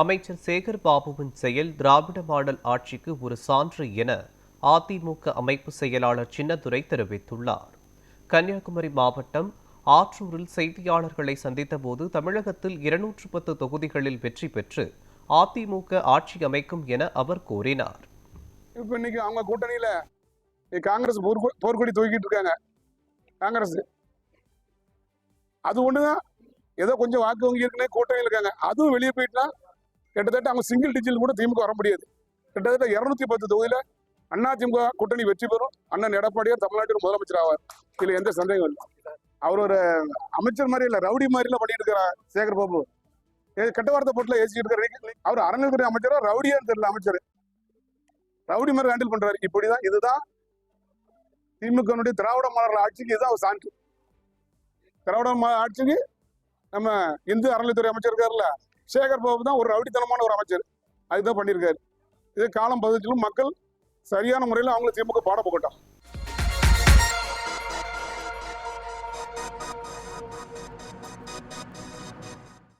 அமைச்சர் சேகர் பாபுவின் செயல் திராவிட மாடல் ஆட்சிக்கு ஒரு சான்று என அதிமுக அமைப்பு செயலாளர் சின்னதுரை தெரிவித்துள்ளார். கன்னியாகுமரி மாவட்டம் ஆற்றூரில் செய்தியாளர்களை சந்தித்தபோது தமிழகத்தில் இருநூற்று பத்து தொகுதிகளில் வெற்றி பெற்று அதிமுக ஆட்சி அமைக்கும் என அவர் கூறினார். இப்போ இன்னைக்கு அவங்க கூட்டணியில காங்கிரஸ் போர்க்கொடி தூக்கிட்டு இருக்காங்க. காங்கிரஸ். அது ஒண்ணுதான். ஏதோ கொஞ்சம் வாக்கு வங்கி இருக்குன்னே கூட்டணியில் இருக்காங்க. அதுவும் வெளியே போயிட்டா கிட்டத்தட்ட அவங்க சிங்கிள் டிஜிட் கூட திமுக வர முடியாது. கிட்டத்தட்ட இருநூத்தி பத்து தொகுதியில அண்ணா திமுக கூட்டணி வெற்றி பெறும். அண்ணன் எடப்பாடியார் தமிழ்நாட்டின் முதலமைச்சர் ஆவார். இதுல எந்த சந்தேகம் இல்லை. அவர் ஒரு அமைச்சர் மாதிரி இல்ல ரவுடி மாதிரிலாம் எல்லாம் பண்ணிட்டு இருக்கிறார் சேகர் பாபு? ஏ- கெட்ட வார்த்தை போட்டுல ஏசிக்கிட்டு இருக்கிற அவர் அரங்கத்துறை அமைச்சரா ரவுடியான்னு தெரியல அமைச்சர்? ரவுடி மாதிரி ஹேண்டில் பண்றாரு. இப்படிதான் இதுதான் திமுகனுடைய திராவிட மாடல் ஆட்சிக்கு இதுதான் ஒரு சான்று. திராவிட மா- ஆட்சிக்கு நம்ம இந்து அறநிலைத்துறை அமைச்சர் இருக்காருல்ல சேகர் பாபு தான் ஒரு ரவுடித்தனமான ஒரு அமைச்சர். அதுதான் பண்ணியிருக்காரு. இது காலம் பதினஞ்சிலும் மக்கள் சரியான முறையில் அவங்கள திமுக பாடம் போகட்டும்.